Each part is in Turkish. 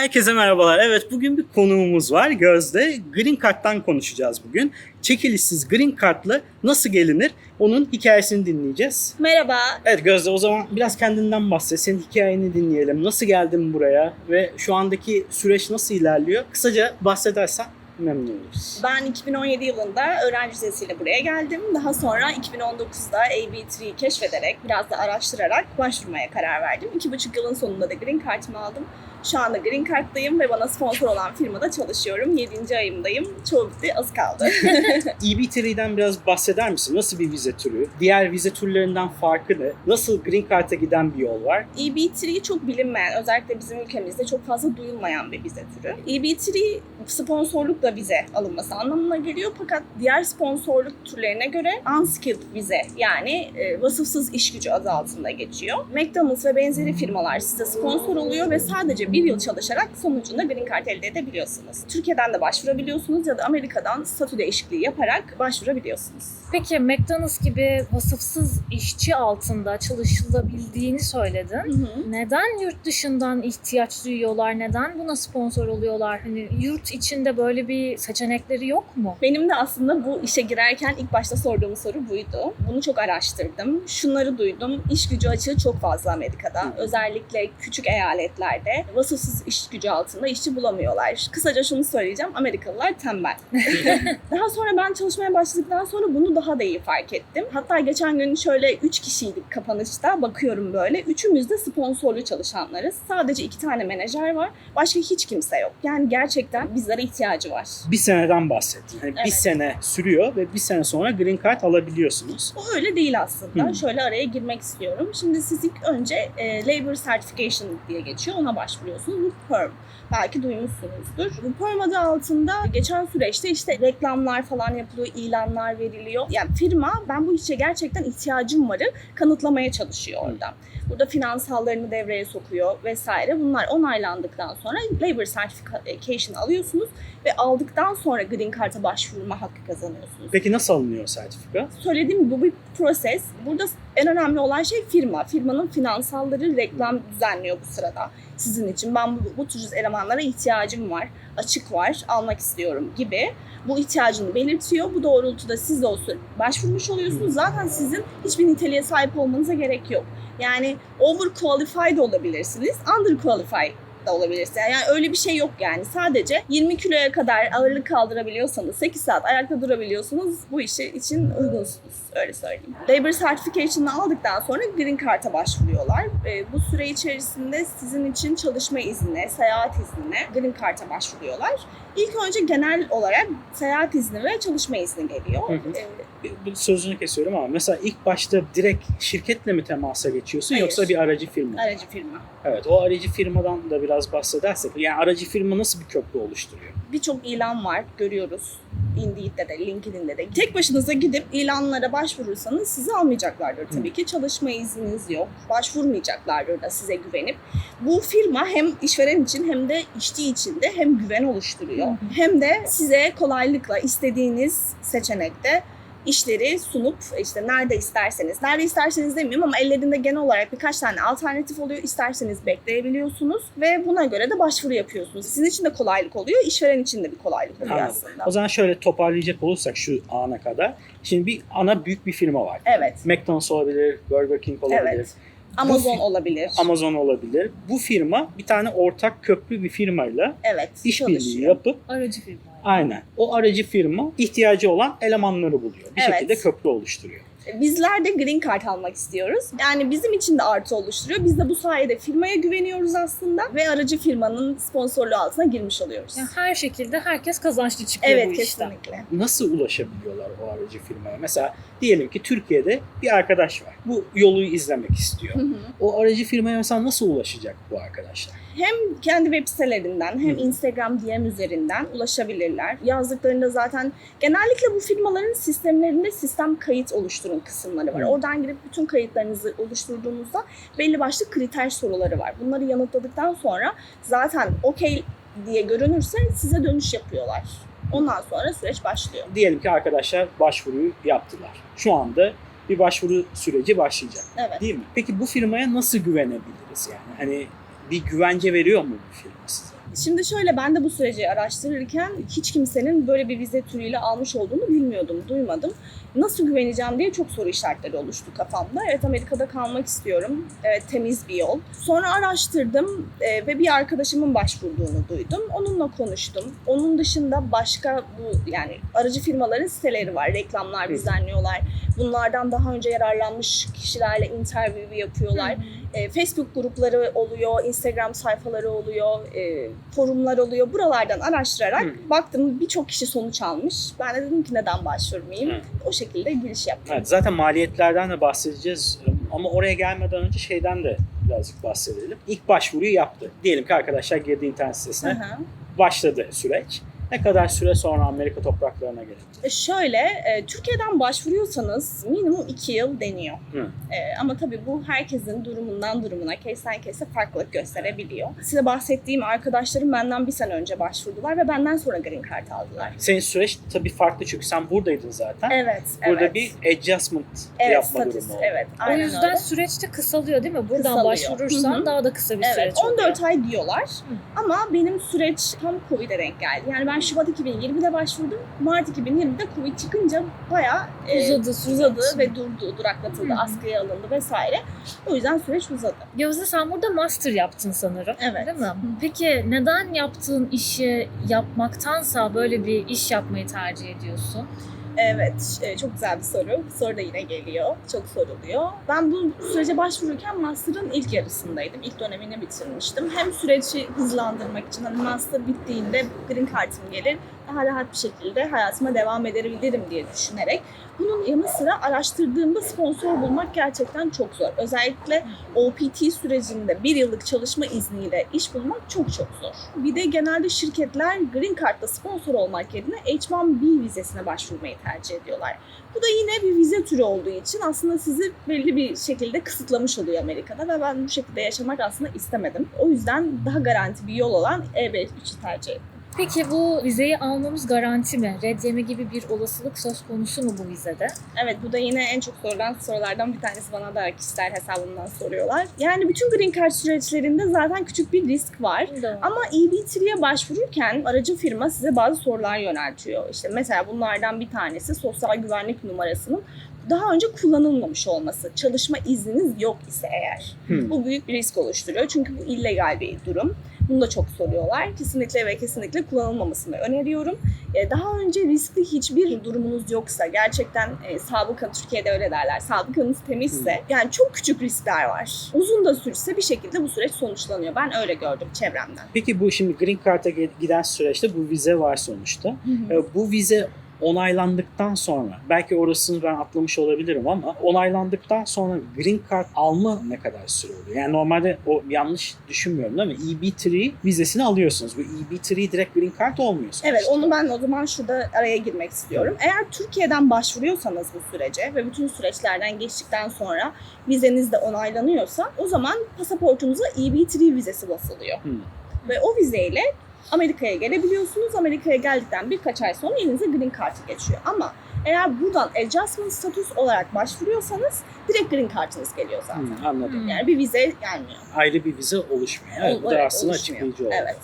Herkese merhabalar. Evet bugün bir konuğumuz var Gözde. Green Card'dan konuşacağız bugün. Çekilişsiz Green Card'la nasıl gelinir onun hikayesini dinleyeceğiz. Merhaba. Evet Gözde o zaman biraz kendinden bahset. Senin hikayeni dinleyelim. Nasıl geldin buraya ve şu andaki süreç nasıl ilerliyor? Kısaca bahsedersen memnun oluruz. Ben 2017 yılında öğrenci vizesiyle buraya geldim. Daha sonra 2019'da AB3'yi keşfederek, biraz da araştırarak başvurmaya karar verdim. İki buçuk yılın sonunda da Green Card'ımı aldım. Şu anda Green Card'dayım ve bana sponsor olan firmada çalışıyorum. 7. ayımdayım. Çoğu bitti, az kaldı. EB3'den biraz bahseder misin? Nasıl bir vize türü? Diğer vize türlerinden farkı ne? Nasıl Green Card'a giden bir yol var? EB3 çok bilinmeyen, özellikle bizim ülkemizde çok fazla duyulmayan bir vize türü. EB3 sponsorlukla vize alınması anlamına geliyor fakat diğer sponsorluk türlerine göre unskilled vize yani e, vasıfsız iş gücü adı altında geçiyor. McDonald's ve benzeri firmalar size sponsor oluyor ve sadece bir yıl çalışarak sonucunda Green Card elde edebiliyorsunuz. Türkiye'den de başvurabiliyorsunuz ya da Amerika'dan statü değişikliği yaparak başvurabiliyorsunuz. Peki McDonald's gibi vasıfsız işçi altında çalışılabildiğini söyledin. Neden yurt dışından ihtiyaç duyuyorlar? Neden buna sponsor oluyorlar? Hani yurt içinde böyle bir seçenekleri yok mu? Benim de aslında bu işe girerken ilk başta sorduğum soru buydu. Bunu çok araştırdım. Şunları duydum. İş gücü açığı çok fazla Amerika'da. Özellikle küçük eyaletlerde vasıfsız iş gücü altında işçi bulamıyorlar. Kısaca şunu söyleyeceğim. Amerikalılar tembel. daha sonra ben çalışmaya başladıktan sonra bunu daha da iyi fark ettim. Hatta geçen gün şöyle 3 kişiydik kapanışta. Bakıyorum böyle. Üçümüz de sponsorlu çalışanlarız. Sadece iki tane menajer var. Başka hiç kimse yok. Yani gerçekten bizlere ihtiyacı var. Bir seneden bahsettin. Yani Bir Evet. sene sürüyor ve bir sene sonra Green Card alabiliyorsunuz. O öyle değil aslında. Hı. Şöyle araya girmek istiyorum. Şimdi siz ilk önce e, Labor Certification diye geçiyor. Ona başvuruyorsunuz. Bu PERM. Belki duymuşsunuzdur. Bu PERM adı altında geçen süreçte işte reklamlar falan yapılıyor, ilanlar veriliyor. Yani firma ben bu işe gerçekten ihtiyacım varı kanıtlamaya çalışıyor orada. Burada finansallarını devreye sokuyor vesaire. Bunlar onaylandıktan sonra Labor Certification alıyorsunuz ve aldıktan sonra Green Card'a başvurma hakkı kazanıyorsunuz Peki nasıl alınıyor sertifika? söylediğim gibi bu bir proses. Burada en önemli olan şey firma. Firmanın finansalları reklam düzenliyor bu sırada sizin için. Ben bu, bu tür elemanlara ihtiyacım var, açık var, almak istiyorum gibi. Bu ihtiyacını belirtiyor. Bu doğrultuda siz de o süre başvurmuş oluyorsunuz. Zaten sizin hiçbir niteliğe sahip olmanıza gerek yok. Yani overqualified olabilirsiniz, underqualified da olabilirsiniz. Yani öyle bir şey yok yani. Sadece 20 kiloya kadar ağırlık kaldırabiliyorsanız, 8 saat ayakta durabiliyorsunuz bu işi için uygunsunuz. Öyle söyleyeyim. Labor Certification'ı aldıktan sonra Green Card'a başvuruyorlar. E, bu süre içerisinde sizin için çalışma iznine, seyahat iznine Green Card'a başvuruyorlar. İlk önce genel olarak seyahat izni ve çalışma izni geliyor. Hı hı. E, sözünü kesiyorum ama mesela ilk başta direkt şirketle mi temasa geçiyorsun Hayır. yoksa bir aracı firma? aracı firma. Evet o aracı firmadan da biraz bahsedersek yani aracı firma nasıl bir köprü oluşturuyor? birçok ilan var görüyoruz. Indeed'de de, LinkedIn'de de. Tek başınıza gidip ilanlara başvurursanız sizi almayacaklardır tabii ki. Çalışma izniniz yok. Başvurmayacaklardır da size güvenip. Bu firma hem işveren için hem de işçi için de hem güven oluşturuyor. Hem de size kolaylıkla istediğiniz seçenekte işleri sunup işte nerede isterseniz, nerede isterseniz demiyorum ama ellerinde genel olarak birkaç tane alternatif oluyor. İsterseniz bekleyebiliyorsunuz ve buna göre de başvuru yapıyorsunuz. Sizin için de kolaylık oluyor, işveren için de bir kolaylık oluyor Anladım. aslında. O zaman şöyle toparlayacak olursak şu ana kadar. Şimdi bir ana büyük bir firma var. Evet, McDonald's olabilir, Burger King olabilir, evet. Amazon fi- olabilir. Amazon olabilir. Bu firma bir tane ortak köprü bir firmayla evet, işbirliği yapıp Aracı firma. Aynen o aracı firma ihtiyacı olan elemanları buluyor. Bir Evet. şekilde köprü oluşturuyor. Bizler de Green Card almak istiyoruz. Yani bizim için de artı oluşturuyor. Biz de bu sayede firmaya güveniyoruz aslında ve aracı firmanın sponsorluğu altına girmiş oluyoruz. Yani her şekilde herkes kazançlı çıkıyor Evet, bu işten. kesinlikle. Nasıl ulaşabiliyorlar o aracı firmaya? Mesela diyelim ki Türkiye'de bir arkadaş var. Bu yolu izlemek istiyor. Hı hı. O aracı firmaya mesela nasıl ulaşacak bu arkadaşlar? Hem kendi web sitelerinden hem. Instagram DM üzerinden ulaşabilirler. Yazdıklarında zaten genellikle bu firmaların sistemlerinde sistem kayıt oluşturun kısımları var. Oradan girip bütün kayıtlarınızı oluşturduğunuzda belli başlı kriter soruları var. Bunları yanıtladıktan sonra zaten okey diye görünürse size dönüş yapıyorlar. Ondan sonra süreç başlıyor. Diyelim ki arkadaşlar başvuruyu yaptılar. Şu anda bir başvuru süreci başlayacak. Evet. Değil mi? Peki bu firmaya nasıl güvenebiliriz yani? Hani bir güvence veriyor mu bu firma size? Şimdi şöyle ben de bu süreci araştırırken hiç kimsenin böyle bir vize türüyle almış olduğunu bilmiyordum, duymadım. Nasıl güveneceğim diye çok soru işaretleri oluştu kafamda. Evet Amerika'da kalmak istiyorum. Evet temiz bir yol. Sonra araştırdım e, ve bir arkadaşımın başvurduğunu duydum. Onunla konuştum. Onun dışında başka bu yani aracı firmaların siteleri var. Reklamlar düzenliyorlar. Bunlardan daha önce yararlanmış kişilerle interview yapıyorlar. E, Facebook grupları oluyor, Instagram sayfaları oluyor, e, forumlar oluyor. Buralardan araştırarak Hı. baktım birçok kişi sonuç almış. Ben de dedim ki neden başvurmayayım? Hı. O şekilde giriş yaptım. Evet, zaten maliyetlerden de bahsedeceğiz ama oraya gelmeden önce şeyden de birazcık bahsedelim. İlk başvuruyu yaptı. Diyelim ki arkadaşlar girdi internet sitesine, Hı hı. başladı süreç. Ne kadar süre sonra Amerika topraklarına gelebilir? E, Şöyle, e, Türkiye'den başvuruyorsanız minimum 2 yıl deniyor. Hı. E, ama tabii bu herkesin durumundan durumuna, kesten kese farklılık gösterebiliyor. Size bahsettiğim arkadaşlarım benden bir sene önce başvurdular ve benden sonra green card aldılar. Senin süreç tabii farklı çünkü sen buradaydın zaten. Evet, Burada evet. bir adjustment evet, yapma statüs, durumu oldu. evet. O yüzden öyle. süreçte kısalıyor değil mi? Buradan Kısalıyor. başvurursan Hı hı. daha da kısa bir Evet, süreç 14 oluyor. ay diyorlar. Ama benim süreç tam Covid'e denk geldi. Yani ben Şubat 2020'de başvurdum. Mart 2020'de Covid çıkınca bayağı e, Uzadı uzadı ve durdu, duraklatıldı, Hı hı. askıya alındı vesaire. O yüzden süreç uzadı. Gözde sen burada master yaptın sanırım. Evet. Değil mi? Peki neden yaptığın işi yapmaktansa böyle bir iş yapmayı tercih ediyorsun? Evet, e, çok güzel bir soru. Soru da yine geliyor. Çok soruluyor. Ben bu sürece başvururken master'ın ilk yarısındaydım. İlk dönemini bitirmiştim. Hem süreci hızlandırmak için hani master bittiğinde green card'ım gelir. Daha rahat bir şekilde hayatıma devam edebilirim diye düşünerek. Bunun yanı sıra araştırdığımda sponsor bulmak gerçekten çok zor. Özellikle OPT sürecinde bir yıllık çalışma izniyle iş bulmak çok çok zor. Bir de genelde şirketler Green Card'da sponsor olmak yerine H-1B vizesine başvurmayı tercih ediyorlar. Bu da yine bir vize türü olduğu için aslında sizi belli bir şekilde kısıtlamış oluyor Amerika'da ve ben bu şekilde yaşamak aslında istemedim. O yüzden daha garanti bir yol olan E-5'i tercih ettim. Peki bu vizeyi almamız garanti mi? Red yeme gibi bir olasılık söz konusu mu bu vizede? Evet bu da yine en çok sorulan sorulardan bir tanesi bana da kişisel hesabımdan soruyorlar. Yani bütün Green Card süreçlerinde zaten küçük bir risk var. Ama EB3'ye başvururken aracı firma size bazı sorular yöneltiyor. İşte mesela bunlardan bir tanesi sosyal güvenlik numarasının daha önce kullanılmamış olması. Çalışma izniniz yok ise eğer. Hmm. Bu büyük bir risk oluşturuyor. Çünkü bu illegal bir durum. Bunu da çok soruyorlar. Kesinlikle ve kesinlikle kullanılmamasını öneriyorum. E, Daha önce riskli hiçbir durumunuz yoksa, gerçekten e, sabıka, Türkiye'de öyle derler, sabıkanız temizse, yani çok küçük riskler var. Uzun da sürse bir şekilde bu süreç sonuçlanıyor. Ben öyle gördüm çevremden. Peki bu şimdi Green Card'a giden süreçte bu vize var sonuçta. E, Bu vize onaylandıktan sonra belki orasını ben atlamış olabilirim ama onaylandıktan sonra Green Card alma ne kadar süre oluyor? Yani normalde o yanlış düşünmüyorum değil mi? EB3 vizesini alıyorsunuz. Bu EB3 direkt Green Card olmuyor sonuçta. Evet onu ben o zaman şurada araya girmek istiyorum. Eğer Türkiye'den başvuruyorsanız bu sürece ve bütün süreçlerden geçtikten sonra vizeniz de onaylanıyorsa o zaman pasaportunuza EB3 vizesi basılıyor. Hmm. Ve o vizeyle Amerika'ya gelebiliyorsunuz. Amerika'ya geldikten birkaç ay sonra elinize Green Card'ı geçiyor. Ama eğer buradan adjustment status olarak başvuruyorsanız direkt Green Card'ınız geliyor zaten. Hmm, anladım. Yani bir vize gelmiyor. Ayrı bir vize oluşmuyor. Evet, bu da aslında oluşmuyor. açıklayıcı oldu. Evet.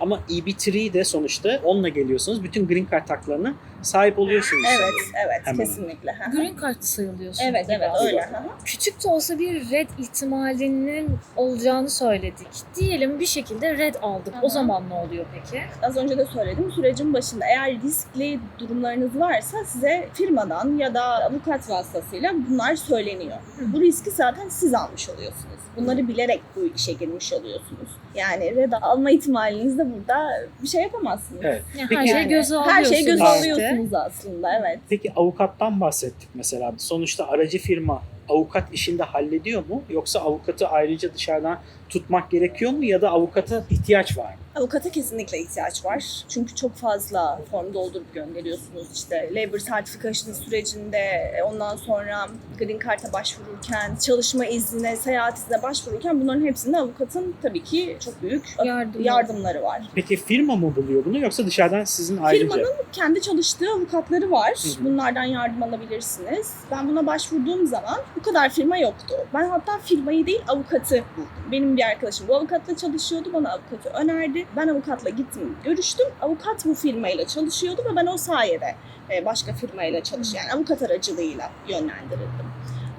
Ama EB3 de sonuçta onunla geliyorsunuz. Bütün Green Card haklarına sahip oluyorsunuz. Evet, sanırım. evet Hemen. kesinlikle. Green card sayılıyorsun. Evet, evet aslında. öyle. Küçük de olsa bir red ihtimalinin olacağını söyledik. Diyelim bir şekilde red aldık. Hı O zaman ne oluyor peki? Az önce de söyledim sürecin başında eğer riskli durumlarınız varsa size firmadan ya da avukat vasıtasıyla bunlar söyleniyor. Hı. Bu riski zaten siz almış oluyorsunuz. Bunları bilerek bu işe girmiş oluyorsunuz. Yani red alma ihtimalinizde burada bir şey yapamazsınız. Evet. Yani Peki- her şeyi Yani göze her alıyorsunuz. şeyi göze işte. alıyorsunuz aslında evet. Peki avukattan bahsettik mesela. Sonuçta aracı firma avukat işinde hallediyor mu? Yoksa avukatı ayrıca dışarıdan tutmak gerekiyor mu? Ya da avukata ihtiyaç var mı? Avukata kesinlikle ihtiyaç var. Çünkü çok fazla form doldurup gönderiyorsunuz. İşte labor certification sürecinde, e, ondan sonra green card'a başvururken, çalışma iznine, seyahat iznine başvururken bunların hepsinde avukatın tabii ki çok büyük Yardım. yardımları var. Peki firma mı buluyor bunu yoksa dışarıdan sizin ayrıca? Firmanın kendi çalıştığı avukatları var. Hı hı. Bunlardan yardım alabilirsiniz. Ben buna başvurduğum zaman bu kadar firma yoktu. Ben hatta firmayı değil avukatı buldum. Benim bir arkadaşım bu avukatla çalışıyordu. Bana avukatı önerdi. Ben avukatla gittim, görüştüm. Avukat bu firmayla çalışıyordu ve ben o sayede e, başka firmayla çalış yani avukat aracılığıyla yönlendirildim.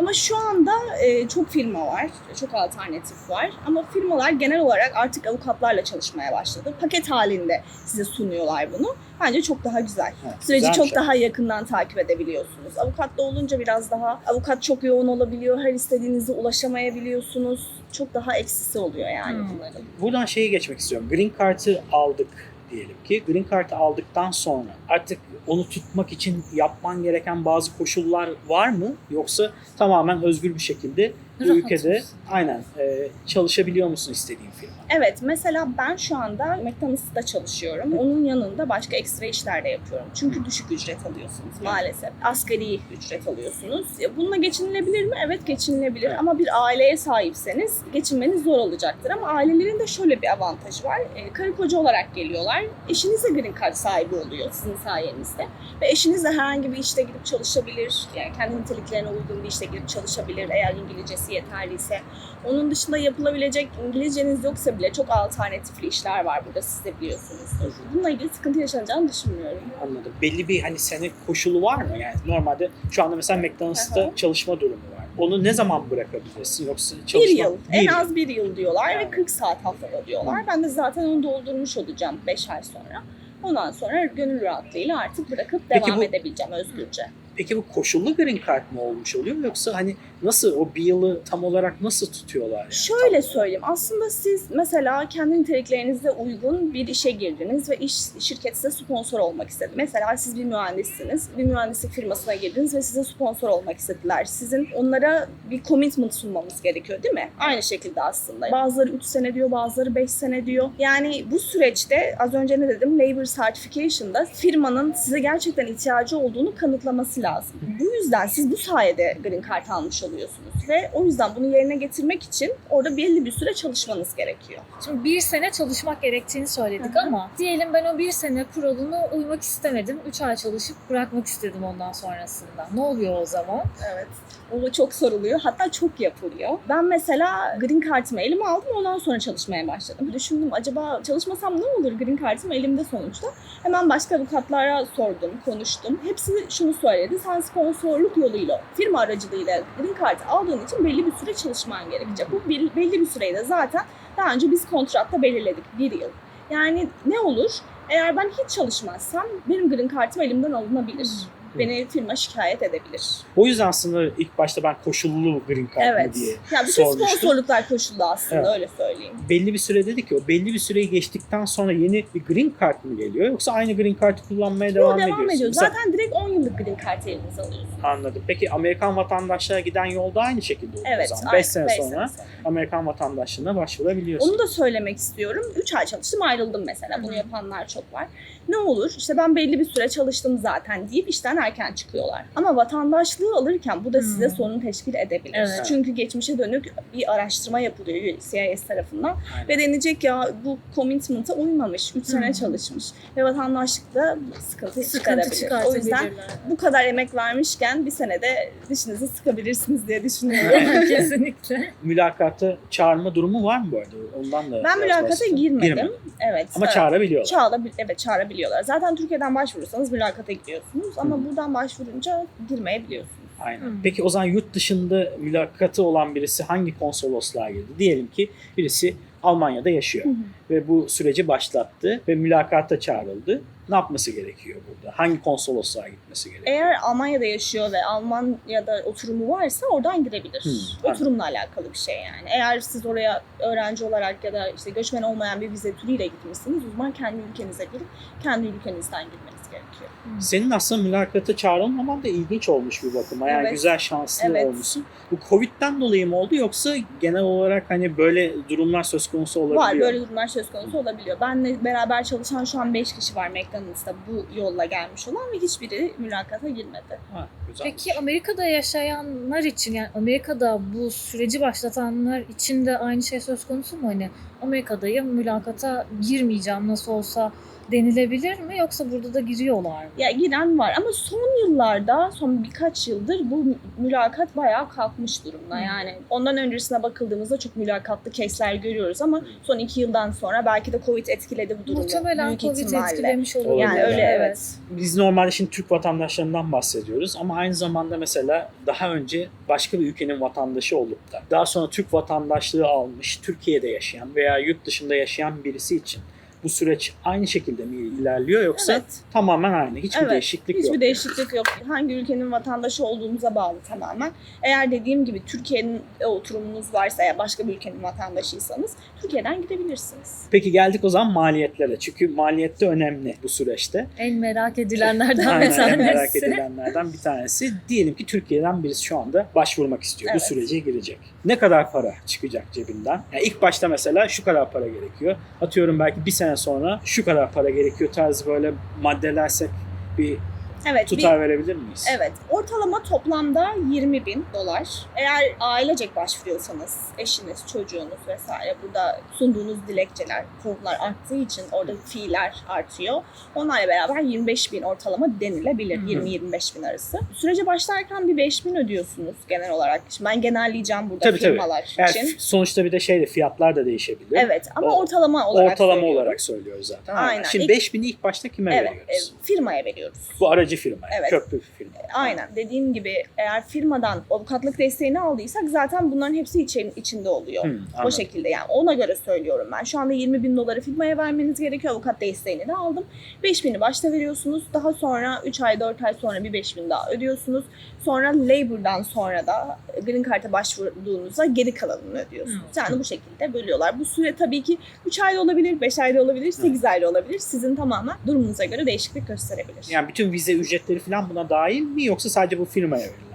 Ama şu anda e, çok firma var, çok alternatif var. Ama firmalar genel olarak artık avukatlarla çalışmaya başladı. Paket halinde size sunuyorlar bunu. Bence çok daha güzel. Evet, Süreci güzelmiş çok daha yakından takip edebiliyorsunuz. Avukatla olunca biraz daha, avukat çok yoğun olabiliyor, her istediğinize ulaşamayabiliyorsunuz. Çok daha eksisi oluyor yani Hmm. bunların. Buradan şeye geçmek istiyorum. Green Card'ı aldık diyelim ki. Green Card'ı aldıktan sonra artık onu tutmak için yapman gereken bazı koşullar var mı? Yoksa tamamen özgür bir şekilde Rahat ülkede mısın? aynen e, çalışabiliyor musun istediğin firma? Evet, mesela ben şu anda McDonald's'ta çalışıyorum. Onun yanında başka ekstra işler de yapıyorum. Çünkü düşük ücret alıyorsunuz maalesef. Asgari ücret alıyorsunuz. Bununla geçinilebilir mi? Evet geçinilebilir Evet. ama bir aileye sahipseniz geçinmeniz zor olacaktır. Ama ailelerin de şöyle bir avantajı var. E, karı koca olarak geliyorlar. Eşiniz de green card sahibi oluyor sizin sayenizde. Ve eşiniz de herhangi bir işte gidip çalışabilir. Yani kendi niteliklerine uygun bir işte gidip çalışabilir eğer İngilizcesi yeterliyse. Onun dışında yapılabilecek İngilizceniz yoksa bile çok alternatifli işler var burada siz de biliyorsunuzdur. Bununla ilgili sıkıntı yaşanacağını düşünmüyorum. Anladım. Belli bir hani sene koşulu var mı? Yani normalde şu anda mesela McDonald's'ta Aha. çalışma durumu var. Onu ne zaman bırakabilirsin? Yoksa Bir çalışma... yıl, Bir en yıl. az bir yıl diyorlar Yani. ve 40 saat haftada diyorlar. Ben de zaten onu doldurmuş olacağım 5 ay sonra. Ondan sonra gönül rahatlığıyla artık bırakıp Peki devam bu- edebileceğim özgürce. Peki bu koşullu green card mı olmuş oluyor yoksa hani nasıl o bir yılı tam olarak nasıl tutuyorlar? Yani? Şöyle Tam- söyleyeyim. Aslında siz mesela kendi niteliklerinize uygun bir işe girdiniz ve iş şirket size sponsor olmak istedi. Mesela siz bir mühendissiniz. Bir mühendislik firmasına girdiniz ve size sponsor olmak istediler. Sizin onlara bir commitment sunmanız gerekiyor değil mi? Aynı şekilde aslında. Bazıları 3 sene diyor, bazıları 5 sene diyor. Yani bu süreçte az önce ne dedim? Labor Certification'da firmanın size gerçekten ihtiyacı olduğunu kanıtlaması lazım. Bu yüzden siz bu sayede green card almış oluyorsunuz ve o yüzden bunu yerine getirmek için orada belli bir süre çalışmanız gerekiyor. Şimdi bir sene çalışmak gerektiğini söyledik Hı hı. ama diyelim ben o bir sene kuralına uymak istemedim. Üç ay çalışıp bırakmak istedim ondan sonrasında. Ne oluyor o zaman? Evet. O çok soruluyor. Hatta çok yapılıyor. Ben mesela green card'ımı elime aldım ondan sonra çalışmaya başladım. Düşündüm acaba çalışmasam ne olur? Green card'ım elimde sonuçta. Hemen başka avukatlara sordum, konuştum. Hepsi şunu söyledi. Sen sponsorluk yoluyla, firma aracılığıyla green card aldığın için belli bir süre çalışman gerekecek. Bu belli bir süreyi de zaten daha önce biz kontratta belirledik. Bir yıl. Yani ne olur? Eğer ben hiç çalışmazsam benim green card'ım elimden alınabilir. Beni firma şikayet edebilir. O yüzden aslında ilk başta ben koşullu green card Evet. diye Ya bütün sormuştum. sponsorluklar koşullu aslında Evet. öyle söyleyeyim. Belli bir süre dedi ki o belli bir süreyi geçtikten sonra yeni bir green card mı geliyor yoksa aynı green card'ı kullanmaya devam, Devam, devam ediyorsun? ediyor. Mesela- Zaten direkt 10 yıllık green card elinize alıyorsunuz. Anladım. Peki Amerikan vatandaşlara giden yolda aynı şekilde oluyor Evet. o zaman. aynen, 5 sene beş sonra sene Amerikan vatandaşlığına başvurabiliyorsun. Onu da söylemek istiyorum. 3 ay çalıştım ayrıldım mesela. Bunu yapanlar çok var. Ne olur işte ben belli bir süre çalıştım zaten deyip işten erken çıkıyorlar. Ama vatandaşlığı alırken bu da size Hı. sorun teşkil edebilir. Evet. Çünkü geçmişe dönük bir araştırma yapılıyor CIS tarafından. Aynen. Ve denecek ya bu commitment'a uymamış. 3 sene Hı. çalışmış. Ve vatandaşlıkta sıkıntı, Sıkıntı çıkarabilir. O yüzden bu kadar emek vermişken bir senede dişinizi sıkabilirsiniz diye düşünüyorum. Kesinlikle. Mülakata çağırma durumu var mı bu arada? Ondan da ben mülakata bahsedelim. girmedim. Evet. Ama evet. çağırabiliyorlar. Çağla, evet çağırabiliyorlar. Zaten Türkiye'den başvurursanız mülakata gidiyorsunuz ama Hı. Buradan başvurunca girmeyebiliyorsunuz. Aynen. Hı. Peki o zaman yurt dışında mülakatı olan birisi hangi konsolosluğa girdi? Diyelim ki birisi Almanya'da yaşıyor Hı hı. ve bu süreci başlattı ve mülakata çağrıldı. Ne yapması gerekiyor burada? Hangi konsolosluğa gitmesi gerekiyor? Eğer Almanya'da yaşıyor ve Almanya'da oturumu varsa oradan girebilir. Hı, Oturumla alakalı bir şey yani. Eğer siz oraya öğrenci olarak ya da işte göçmen olmayan bir vize türüyle gitmişsiniz, o zaman kendi ülkenize girip kendi ülkenizden girmeniz gerekiyor. Senin aslında mülakata çağrılmaman da ilginç olmuş bir bakıma. Yani Evet. güzel şanslı Evet. olmuşsun. Bu Covid'den dolayı mı oldu yoksa genel olarak hani böyle durumlar söz konusu olabiliyor Var böyle durumlar söz konusu olabiliyor. Benle beraber çalışan şu an 5 kişi var McDonald's'ta bu yolla gelmiş olan ve hiçbiri mülakata girmedi. Ha. Peki Amerika'da yaşayanlar için yani Amerika'da bu süreci başlatanlar için de aynı şey söz konusu mu? Hani Amerika'dayım mülakata girmeyeceğim nasıl olsa denilebilir mi yoksa burada da giriyorlar mı? Ya giren var ama son yıllarda, son birkaç yıldır bu mülakat bayağı kalkmış durumda. Hmm. Yani ondan öncesine bakıldığımızda çok mülakatlı case'ler görüyoruz ama son iki yıldan sonra belki de Covid etkiledi bu durumu. Muhtemelen büyük Covid ihtimalle. etkilemiş olur. Olabilir. Yani öyle evet. Biz normalde şimdi Türk vatandaşlarından bahsediyoruz ama aynı zamanda mesela daha önce başka bir ülkenin vatandaşı olup da daha sonra Türk vatandaşlığı almış, Türkiye'de yaşayan veya yurt dışında yaşayan birisi için bu süreç aynı şekilde mi ilerliyor yoksa Evet. tamamen aynı. Hiçbir Evet, değişiklik Hiçbir yok. değişiklik yok. Hangi ülkenin vatandaşı olduğumuza bağlı tamamen. Eğer dediğim gibi Türkiye'nin oturumunuz varsa ya başka bir ülkenin vatandaşıysanız Türkiye'den gidebilirsiniz. Peki geldik o zaman maliyetlere. Çünkü maliyette önemli bu süreçte. En merak edilenlerden bir Aynen en tanesi. merak edilenlerden bir tanesi. Diyelim ki Türkiye'den birisi şu anda başvurmak istiyor. Evet. Bu sürece girecek. Ne kadar para çıkacak cebinden? Yani ilk başta mesela şu kadar para gerekiyor. Atıyorum belki bir sene sonra şu kadar para gerekiyor tarzı böyle maddelersek bir Evet. bir- tutar verebilir miyiz? Evet, ortalama toplamda 20 bin dolar. Eğer ailecek başvuruyorsanız, eşiniz, çocuğunuz vesaire burada sunduğunuz dilekçeler, formlar arttığı için orada fiiller artıyor. Onlarla beraber 25 bin ortalama denilebilir, Hı hı. 20-25 bin arası. Sürece başlarken bir 5 bin ödüyorsunuz genel olarak. Şimdi ben genelleyeceğim burada Tabii, tabii. firmalar Yani için. sonuçta bir de şeyde fiyatlar da değişebilir. Evet ama O- ortalama olarak Ortalama söylüyorum. olarak söylüyoruz zaten. Aynen. Şimdi İlk- 5000'i ilk başta kime Evet, veriyoruz? e, firmaya veriyoruz. Bu aracı firma, Evet. köprü firma. Aynen dediğim gibi eğer firmadan avukatlık desteğini aldıysak zaten bunların hepsi için, içinde oluyor. Hı, O şekilde yani ona göre söylüyorum ben. Şu anda 20 bin doları firmaya vermeniz gerekiyor. Avukat desteğini de aldım. 5 bini başta veriyorsunuz. Daha sonra 3 ay 4 ay sonra bir 5 bin daha ödüyorsunuz. Sonra labor'dan sonra da green card'a başvurduğunuzda geri kalanını ödüyorsunuz. Yani bu şekilde bölüyorlar. Bu süre tabii ki 3 ay da olabilir, 5 ay da olabilir, 8 ay da olabilir. Sizin tamamen durumunuza göre değişiklik gösterebilir. Yani bütün vize ücretleri falan buna dahil mi yoksa sadece bu firmaya mı?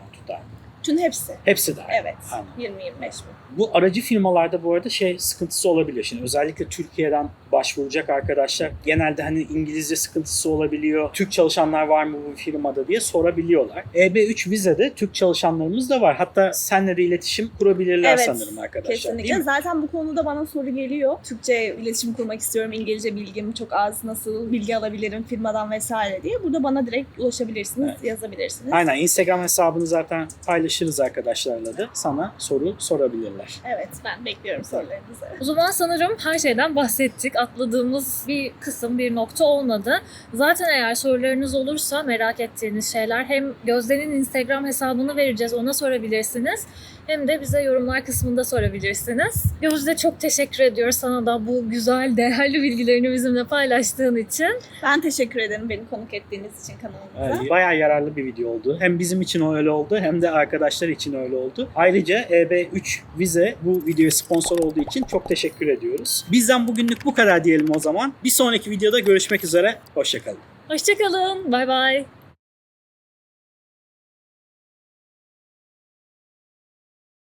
Bütün hepsi. Hepsi dahil. Evet. Anladım. 20-25 bin. Bu aracı firmalarda bu arada şey sıkıntısı olabiliyor. Şimdi özellikle Türkiye'den başvuracak arkadaşlar genelde hani İngilizce sıkıntısı olabiliyor. Türk çalışanlar var mı bu firmada diye sorabiliyorlar. EB3 vizede Türk çalışanlarımız da var. Hatta senle de iletişim kurabilirler Evet, sanırım arkadaşlar. Kesinlikle. Zaten bu konuda bana soru geliyor. Türkçe iletişim kurmak istiyorum. İngilizce bilgim çok az. Nasıl bilgi alabilirim firmadan vesaire diye. Burada bana direkt ulaşabilirsiniz, Evet. yazabilirsiniz. Aynen Instagram hesabını zaten paylaşırız arkadaşlarla da sana soru sorabilirler. Evet, ben bekliyorum sorularınızı. O zaman sanırım her şeyden bahsettik. Atladığımız bir kısım, bir nokta olmadı. Zaten eğer sorularınız olursa merak ettiğiniz şeyler hem Gözde'nin Instagram hesabını vereceğiz ona sorabilirsiniz. Hem de bize yorumlar kısmında sorabilirsiniz. Gözde çok teşekkür ediyoruz sana da bu güzel, değerli bilgilerini bizimle paylaştığın için. Ben teşekkür ederim beni konuk ettiğiniz için kanalımıza. Evet, bayağı yararlı bir video oldu. Hem bizim için öyle oldu hem de arkadaşlar için öyle oldu. Ayrıca EB3 Vize bu videoya sponsor olduğu için çok teşekkür ediyoruz. Bizden bugünlük bu kadar diyelim o zaman. Bir sonraki videoda görüşmek üzere. Hoşçakalın. Hoşçakalın, bay bay.